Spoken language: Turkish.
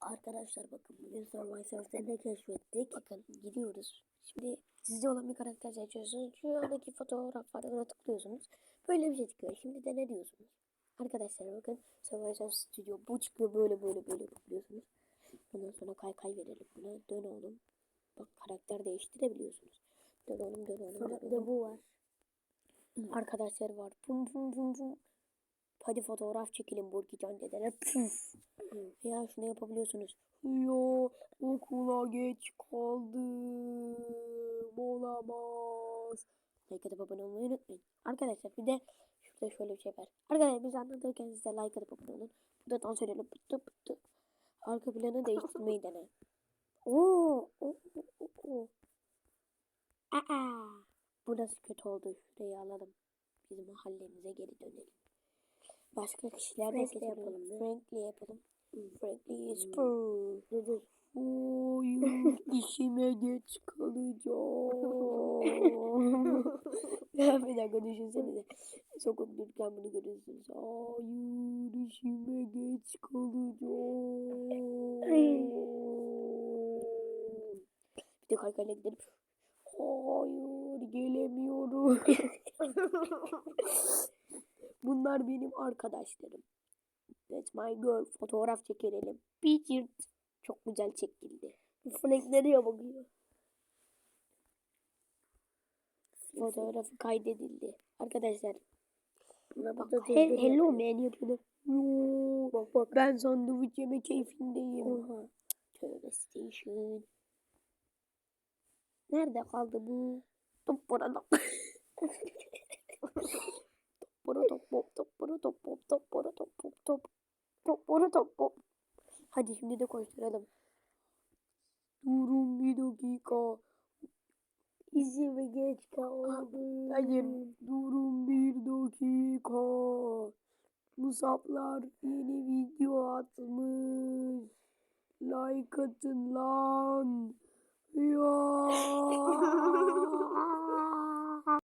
Arkadaşlar bakın bugün Survivor Surf'te ne keşfettik? Bakın gidiyoruz. Şimdi sizde olan bir karakter seçiyorsunuz. Şu andaki fotoğraflara tıklıyorsunuz. Böyle bir şey çıkıyor. Şimdi de ne diyorsunuz? Arkadaşlar bakın Survivor Studio bu çıkıyor böyle böyle böyle tıklıyorsunuz. Ondan sonra kay kay verelim buna. Dön oğlum. Bak karakter değiştirebiliyorsunuz. Dön oğlum dön oğlum. Dön oğlum. bu var. Arkadaşlar var. Pum pum pum pum. Hadi fotoğraf çekelim Burkican dedeler. Puf. Ya şunu yapabiliyorsunuz. Yo okula geç kaldım. Olamaz. Like atıp abone olmayı unutmayın. Arkadaşlar bir de şurada şöyle bir şey var. Arkadaşlar biz anlatırken size like atıp abone olun. Burada dans edelim. Pıtı pıtı. Arka planı değiştirmeyi dene. Oo, oo, oo, oo. Aa, bu nasıl kötü oldu? Şurayı alalım. Biz mahallemize geri dönelim. Başka kişiler de seçelim. yapalım ya. Frank'le yapalım. Frank'le is Dur dur. Hayır, işime geç kalacağım. bir dakika düşünsenize. Sokak dururken bunu görüyorsunuz. Hayır, işime geç kalacağım. bir de kaykayla gidelim. Hayır, gelemiyorum. Bunlar benim arkadaşlarım. That's my girl. Fotoğraf çekelim. Picture. Çok güzel çekildi. Frank nereye bakıyor? Fotoğrafı kaydedildi. Arkadaşlar Buna bak burada he- hello man yapıyorlar. Yo, Bak bak. ben sandviç yeme keyfindeyim. Oha. Tövbe station. Nerede kaldı bu? Top burada. Toppora top pop top toppora top pop top toppora top pop. Hadi şimdi de koşturalım. Durun bir dakika. İzime geç kaldım. Hayır durun bir dakika. Musablar yeni video atmış. Like atın lan.